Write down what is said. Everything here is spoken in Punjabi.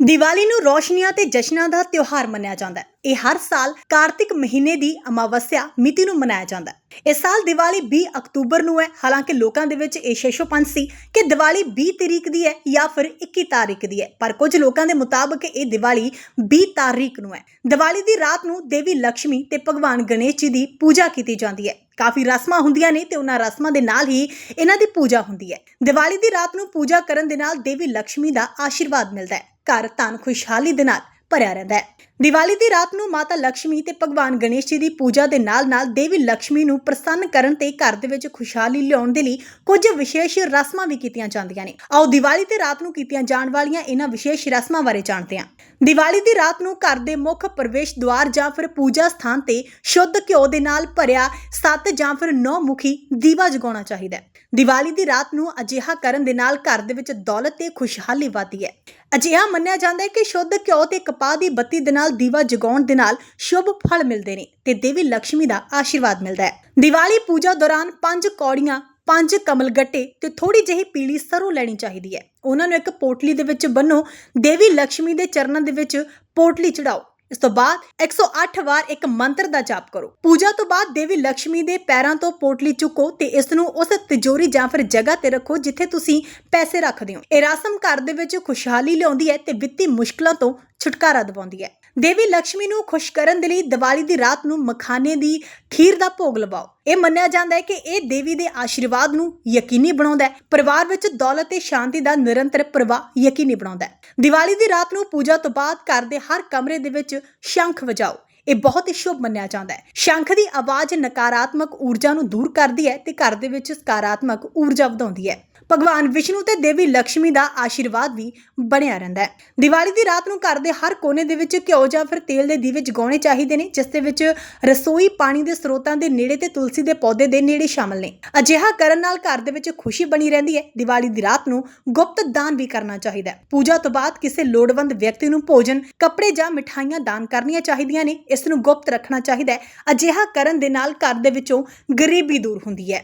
ਦੀਵਾਲੀ ਨੂੰ ਰੌਸ਼ਨੀਆਂ ਤੇ ਜਸ਼ਨਾਂ ਦਾ ਤਿਉਹਾਰ ਮੰਨਿਆ ਜਾਂਦਾ ਹੈ। ਇਹ ਹਰ ਸਾਲ ਕਾਰਤਿਕ ਮਹੀਨੇ ਦੀ ਅਮਾਵਸਿਆ ਮਿਤੀ ਨੂੰ ਮਨਾਇਆ ਜਾਂਦਾ ਹੈ। ਇਸ ਸਾਲ ਦੀਵਾਲੀ 20 ਅਕਤੂਬਰ ਨੂੰ ਹੈ। ਹਾਲਾਂਕਿ ਲੋਕਾਂ ਦੇ ਵਿੱਚ ਇਹ ਸ਼ੇਸ਼ੋਪੰਤ ਸੀ ਕਿ ਦੀਵਾਲੀ 20 ਤਰੀਕ ਦੀ ਹੈ ਜਾਂ ਫਿਰ 21 ਤਾਰੀਕ ਦੀ ਹੈ। ਪਰ ਕੁਝ ਲੋਕਾਂ ਦੇ ਮੁਤਾਬਕ ਇਹ ਦੀਵਾਲੀ 20 ਤਾਰੀਕ ਨੂੰ ਹੈ। ਦੀਵਾਲੀ ਦੀ ਰਾਤ ਨੂੰ ਦੇਵੀ ਲక్ష్ਮੀ ਤੇ ਭਗਵਾਨ ਗਣੇਸ਼ ਜੀ ਦੀ ਪੂਜਾ ਕੀਤੀ ਜਾਂਦੀ ਹੈ। ਕਾਫੀ ਰਸਮਾਂ ਹੁੰਦੀਆਂ ਨੇ ਤੇ ਉਹਨਾਂ ਰਸਮਾਂ ਦੇ ਨਾਲ ਹੀ ਇਹਨਾਂ ਦੀ ਪੂਜਾ ਹੁੰਦੀ ਹੈ। ਦੀਵਾਲੀ ਦੀ ਰਾਤ ਨੂੰ ਪੂਜਾ ਕਰਨ ਦੇ ਨਾਲ ਦੇਵੀ ਲక్ష్ਮੀ ਦਾ ਆਸ਼ੀਰਵਾਦ ਮਿਲਦਾ ਹੈ। ਘਰ ਧਨ ਖੁਸ਼ਹਾਲੀ ਦੇ ਨਾਲ ਭਰਿਆ ਰਹਿੰਦਾ ਹੈ। ਦੀਵਾਲੀ ਦੀ ਰਾਤ ਨੂੰ ਮਾਤਾ ਲక్ష్ਮੀ ਤੇ ਭਗਵਾਨ ਗਣੇਸ਼ ਜੀ ਦੀ ਪੂਜਾ ਦੇ ਨਾਲ-ਨਾਲ ਦੇਵੀ ਲక్ష్ਮੀ ਨੂੰ ਪ੍ਰਸੰਨ ਕਰਨ ਤੇ ਘਰ ਦੇ ਵਿੱਚ ਖੁਸ਼ਹਾਲੀ ਲਿਆਉਣ ਦੇ ਲਈ ਕੁਝ ਵਿਸ਼ੇਸ਼ ਰਸਮਾਂ ਵੀ ਕੀਤੀਆਂ ਜਾਂਦੀਆਂ ਨੇ। ਆਓ ਦੀਵਾਲੀ ਤੇ ਰਾਤ ਨੂੰ ਕੀਤੀਆਂ ਜਾਣ ਵਾਲੀਆਂ ਇਹਨਾਂ ਵਿਸ਼ੇਸ਼ ਰਸਮਾਂ ਬਾਰੇ ਜਾਣਦੇ ਹਾਂ। ਦੀਵਾਲੀ ਦੀ ਰਾਤ ਨੂੰ ਘਰ ਦੇ ਮੁੱਖ ਪ੍ਰਵੇਸ਼ ਦੁਆਰ ਜਾਂ ਫਿਰ ਪੂਜਾ ਸਥਾਨ ਤੇ ਸ਼ੁੱਧ ਘਿਓ ਦੇ ਨਾਲ ਭਰਿਆ ਸੱਤ ਜਾਂ ਫਿਰ ਨੌ ਮੁਖੀ ਦੀਵਾ ਜਗਾਉਣਾ ਚਾਹੀਦਾ ਹੈ। ਦੀਵਾਲੀ ਦੀ ਰਾਤ ਨੂੰ ਅਜਿਹਾ ਕਰਨ ਦੇ ਨਾਲ ਘਰ ਦੇ ਵਿੱਚ ਦੌਲਤ ਤੇ ਖੁਸ਼ਹਾਲੀ ਵਧਦੀ ਹੈ। ਅਜਿਹਾ ਮੰਨਿਆ ਜਾਂਦਾ ਹੈ ਕਿ ਸ਼ੁੱਧ ਘਿਓ ਤੇ ਕਪਾਹ ਦੀ ਬੱਤੀ ਦੇ ਨਾਲ ਨਾਲ ਦੀਵਾ ਜਗਾਉਣ ਦੇ ਨਾਲ ਸ਼ੁਭ ਫਲ ਮਿਲਦੇ ਨੇ ਤੇ ਦੇਵੀ ਲక్ష్ਮੀ ਦਾ ਆਸ਼ੀਰਵਾਦ ਮਿਲਦਾ ਹੈ। ਦੀਵਾਲੀ ਪੂਜਾ ਦੌਰਾਨ ਪੰਜ ਕੌੜੀਆਂ, ਪੰਜ ਕਮਲ ਗੱਟੇ ਤੇ ਥੋੜੀ ਜਿਹੀ ਪੀਲੀ ਸਰੋਂ ਲੈਣੀ ਚਾਹੀਦੀ ਹੈ। ਉਹਨਾਂ ਨੂੰ ਇੱਕ ਪੋਟਲੀ ਦੇ ਵਿੱਚ ਬੰਨੋ, ਦੇਵੀ ਲక్ష్ਮੀ ਦੇ ਚਰਨਾਂ ਦੇ ਵਿੱਚ ਪੋਟਲੀ ਚੜਾਓ। ਇਸ ਤੋਂ ਬਾਅਦ 108 ਵਾਰ ਇੱਕ ਮੰਤਰ ਦਾ ਜਾਪ ਕਰੋ। ਪੂਜਾ ਤੋਂ ਬਾਅਦ ਦੇਵੀ ਲక్ష్ਮੀ ਦੇ ਪੈਰਾਂ ਤੋਂ ਪੋਟਲੀ ਚੁੱਕੋ ਤੇ ਇਸ ਨੂੰ ਉਸ ਤਿਜੋਰੀ ਜਾਂ ਫਿਰ ਜਗ੍ਹਾ ਤੇ ਰੱਖੋ ਜਿੱਥੇ ਤੁਸੀਂ ਪੈਸੇ ਰੱਖਦੇ ਹੋ। ਇਹ ਰਸਮ ਘਰ ਦੇ ਵਿੱਚ ਖੁਸ਼ਹਾਲੀ ਲਿਆਉਂਦੀ ਹੈ ਤੇ ਵਿੱਤੀ ਮੁਸ਼ਕਲਾਂ ਤੋਂ ਛੁਟਕਾਰਾ ਦਿਵਾਉਂਦੀ ਹੈ। ਦੇਵੀ ਲక్ష్ਮੀ ਨੂੰ ਖੁਸ਼ ਕਰਨ ਦੇ ਲਈ ਦੀਵਾਲੀ ਦੀ ਰਾਤ ਨੂੰ ਮਖਾਨੇ ਦੀ ਖੀਰ ਦਾ ਭੋਗ ਲਵਾਓ। ਇਹ ਮੰਨਿਆ ਜਾਂਦਾ ਹੈ ਕਿ ਇਹ ਦੇਵੀ ਦੇ ਆਸ਼ੀਰਵਾਦ ਨੂੰ ਯਕੀਨੀ ਬਣਾਉਂਦਾ ਹੈ। ਪਰਿਵਾਰ ਵਿੱਚ ਦੌਲਤ ਤੇ ਸ਼ਾਂਤੀ ਦਾ ਨਿਰੰਤਰ ਪ੍ਰਵਾਹ ਯਕੀਨੀ ਬਣਾਉਂਦਾ ਹੈ। ਦੀਵਾਲੀ ਦੀ ਰਾਤ ਨੂੰ ਪੂਜਾ ਤੋਂ ਬਾਅਦ ਘਰ ਦੇ ਹਰ ਕਮਰੇ ਦੇ ਵਿੱਚ ਸ਼ੰਖ ਵਜਾਓ। ਇਹ ਬਹੁਤ ਹੀ ਸ਼ੁਭ ਮੰਨਿਆ ਜਾਂਦਾ ਹੈ। ਸ਼ੰਖ ਦੀ ਆਵਾਜ਼ ਨਕਾਰਾਤਮਕ ਊਰਜਾ ਨੂੰ ਦੂਰ ਕਰਦੀ ਹੈ ਤੇ ਘਰ ਦੇ ਵਿੱਚ ਸਕਾਰਾਤਮਕ ਊਰਜਾ ਵਧਾਉਂਦੀ ਹੈ। ਭਗਵਾਨ ਵਿਸ਼ਨੂੰ ਤੇ ਦੇਵੀ ਲక్ష్ਮੀ ਦਾ ਆਸ਼ੀਰਵਾਦ ਵੀ ਬਣਿਆ ਰਹਿੰਦਾ ਹੈ। ਦੀਵਾਲੀ ਦੀ ਰਾਤ ਨੂੰ ਘਰ ਦੇ ਹਰ ਕੋਨੇ ਦੇ ਵਿੱਚ ਘਿਓ ਜਾਂ ਫਿਰ ਤੇਲ ਦੇ ਦੀਵੇ ਜਗਾਉਣੇ ਚਾਹੀਦੇ ਨੇ, ਜਿਸ ਦੇ ਵਿੱਚ ਰਸੋਈ ਪਾਣੀ ਦੇ ਸਰੋਤਾਂ ਦੇ ਨੇੜੇ ਤੇ ਤੁਲਸੀ ਦੇ ਪੌਦੇ ਦੇ ਨੇੜੇ ਸ਼ਾਮਲ ਨੇ। ਅਜਿਹਾ ਕਰਨ ਨਾਲ ਘਰ ਦੇ ਵਿੱਚ ਖੁਸ਼ੀ ਬਣੀ ਰਹਿੰਦੀ ਹੈ। ਦੀਵਾਲੀ ਦੀ ਰਾਤ ਨੂੰ ਗੁਪਤ ਦਾਨ ਵੀ ਕਰਨਾ ਚਾਹੀਦਾ ਹੈ। ਪੂਜਾ ਤੋਂ ਬਾਅਦ ਕਿਸੇ ਲੋੜਵੰਦ ਵਿਅਕਤੀ ਨੂੰ ਭੋਜਨ, ਕੱਪੜੇ ਜਾਂ ਮਿਠਾਈਆਂ ਦਾਨ ਕਰਨੀਆਂ ਚਾਹੀਦੀਆਂ ਨੇ। ਇਸ ਨੂੰ ਗੁਪਤ ਰੱਖਣਾ ਚਾਹੀਦਾ ਹੈ। ਅਜਿਹਾ ਕਰਨ ਦੇ ਨਾਲ ਘਰ ਦੇ ਵਿੱਚੋਂ ਗਰੀਬੀ ਦੂਰ ਹੁੰਦੀ ਹੈ।